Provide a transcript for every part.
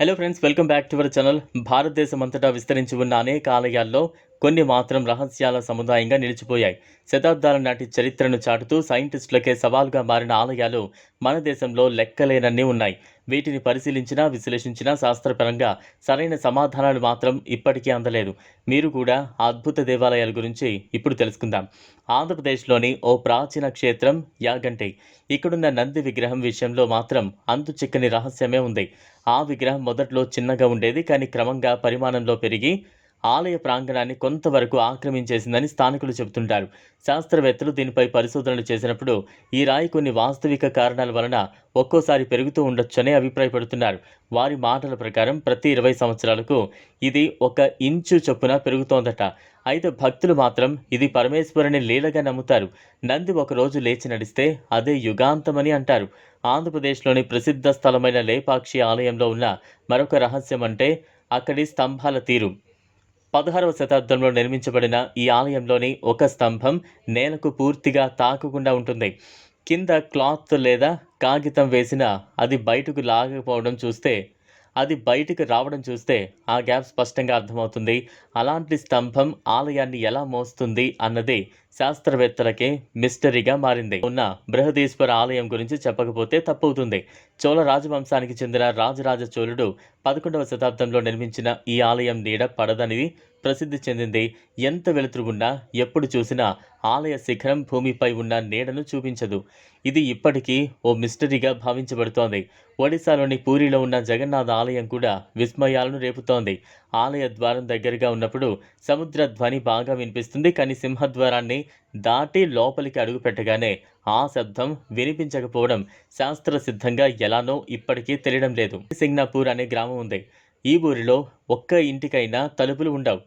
Hello friends welcome back to our channel భారతదేశం అంతటా విస్తరించి ఉన్న అనేక ఆలయాల్లో కొన్ని మాత్రం రహస్యాల సముదాయంగా నిలిచిపోయాయి. శతాబ్దాల నాటి చరిత్రను చాటుతూ సైంటిస్టులకే సవాల్గా మారిన ఆలయాలు మన దేశంలో లెక్కలేనన్ని ఉన్నాయి. వీటిని పరిశీలించినా విశ్లేషించినా శాస్త్రపరంగా సరైన సమాధానాలు మాత్రం ఇప్పటికీ అందలేదు. మీరు కూడా అద్భుత దేవాలయాల గురించి ఇప్పుడు తెలుసుకుందాం. ఆంధ్రప్రదేశ్లోని ఓ ప్రాచీన క్షేత్రం యాగంటి. ఇక్కడున్న నంది విగ్రహం విషయంలో మాత్రం అంతు చిక్కని రహస్యమే ఉంది. ఆ విగ్రహం మొదట్లో చిన్నగా ఉండేది కానీ క్రమంగా పరిమాణంలో పెరిగి ఆలయ ప్రాంగణాన్ని కొంతవరకు ఆక్రమించేసిందని స్థానికులు చెబుతుంటారు. శాస్త్రవేత్తలు దీనిపై పరిశోధనలు చేసినప్పుడు ఈ రాయి కొన్ని వాస్తవిక కారణాల వలన ఒక్కోసారి పెరుగుతూ ఉండొచ్చని అభిప్రాయపడుతున్నారు. వారి మాటల ప్రకారం ప్రతి ఇరవై సంవత్సరాలకు ఇది ఒక ఇంచు చొప్పున పెరుగుతోందట. అయితే భక్తులు మాత్రం ఇది పరమేశ్వరుని లీలగా నమ్ముతారు. నంది ఒకరోజు లేచి నడిస్తే అదే యుగాంతమని అంటారు. ఆంధ్రప్రదేశ్లోని ప్రసిద్ధ స్థలమైన లేపాక్షి ఆలయంలో ఉన్న మరొక రహస్యం అంటే అక్కడి స్తంభాల తీరు. పదహారవ శతాబ్దంలో నిర్మించబడిన ఈ ఆలయంలోని ఒక స్తంభం నేలకు పూర్తిగా తాకకుండా ఉంటుంది. కింద క్లాత్ లేదా కాగితం వేసిన అది బయటకు లాగకపోవడం చూస్తే అది బయటకు రావడం చూస్తే ఆ గ్యాప్ స్పష్టంగా అర్థమవుతుంది. అలాంటి స్తంభం ఆలయాన్ని ఎలా మోస్తుంది అన్నది శాస్త్రవేత్తలకే మిస్టరీగా మారింది. ఉన్న బృహదీశ్వర ఆలయం గురించి చెప్పకపోతే తప్పవుతుంది. చోళ రాజవంశానికి చెందిన రాజరాజ చోళుడు పదకొండవ శతాబ్దంలో నిర్మించిన ఈ ఆలయం నీడ పడదని ప్రసిద్ధి చెందింది. ఎంత వెలుతురుగున్నా ఎప్పుడు చూసినా ఆలయ శిఖరం భూమిపై ఉన్న నీడను చూపించదు. ఇది ఇప్పటికీ ఓ మిస్టరీగా భావించబడుతోంది. ఒడిశాలోని పూరిలో ఉన్న జగన్నాథ ఆలయం కూడా విస్మయాలను రేపుతోంది. ఆలయ ద్వారం దగ్గరగా ఉన్నప్పుడు సముద్ర ధ్వని బాగా వినిపిస్తుంది. కానీ సింహద్వారాన్ని దాటి లోపలికి అడుగుపెట్టగానే ఆ శబ్దం వినిపించకపోవడం శాస్త్ర సిద్ధంగా ఎలానో ఇప్పటికీ తెలియడం లేదు. సింగ్నాపూర్ అనే గ్రామం ఉంది. ఈ ఊరిలో ఒక్క ఇంటికైనా తలుపులు ఉండవు.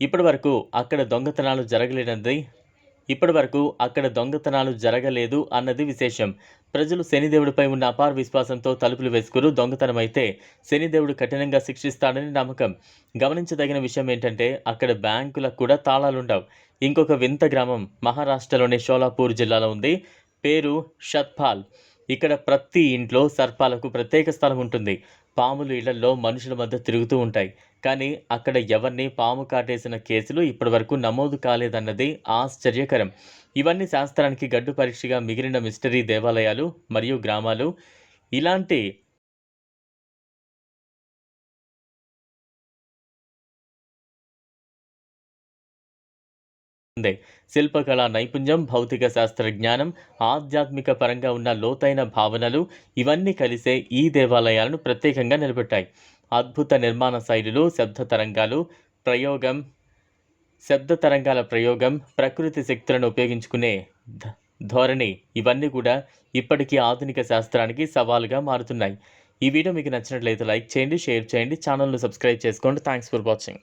ఇప్పటి వరకు అక్కడ దొంగతనాలు జరగలేనది. ఇప్పటి వరకు అక్కడ దొంగతనాలు జరగలేదు అన్నది విశేషం. ప్రజలు శనిదేవుడిపై ఉన్న అపార విశ్వాసంతో తలుపులు వేసుకురు దొంగతనం అయితే శనిదేవుడు కఠినంగా శిక్షిస్తాడని నమ్మకం. గమనించదగిన విషయం ఏంటంటే అక్కడ బ్యాంకులకు కూడా తాళాలుండవు. ఇంకొక వింత గ్రామం మహారాష్ట్రలోని షోలాపూర్ జిల్లాలో ఉంది. పేరు షత్పాల్. ఇక్కడ ప్రతి ఇంట్లో సర్పాలకు ప్రత్యేక స్థలం ఉంటుంది. పాములు ఇళ్ళలో మనుషుల మధ్య తిరుగుతూ ఉంటాయి. కానీ అక్కడ ఎవరిని పాము కాటేసిన కేసులు ఇప్పటివరకు నమోదు కాలేదన్నది ఆశ్చర్యకరం. ఇవన్నీ శాస్త్రానికి గడ్డు పరీక్షగా మిగిలిన మిస్టరీ దేవాలయాలు మరియు గ్రామాలు. ఇలాంటి ఉంది. శిల్పకళా నైపుణ్యం భౌతిక శాస్త్ర జ్ఞానం ఆధ్యాత్మిక పరంగా ఉన్న లోతైన భావనలు ఇవన్నీ కలిసే ఈ దేవాలయాలను ప్రత్యేకంగా నిలబెట్టాయి. అద్భుత నిర్మాణ శైలులు శబ్ద తరంగాలు ప్రయోగం శబ్ద తరంగాల ప్రయోగం ప్రకృతి శక్తులను ఉపయోగించుకునే ధోరణి ఇవన్నీ కూడా ఇప్పటికీ ఆధునిక శాస్త్రానికి సవాలుగా మారుతున్నాయి. ఈ వీడియో మీకు నచ్చినట్లయితే లైక్ చేయండి షేర్ చేయండి ఛానల్ను సబ్స్క్రైబ్ చేసుకోండి. Thanks for watching.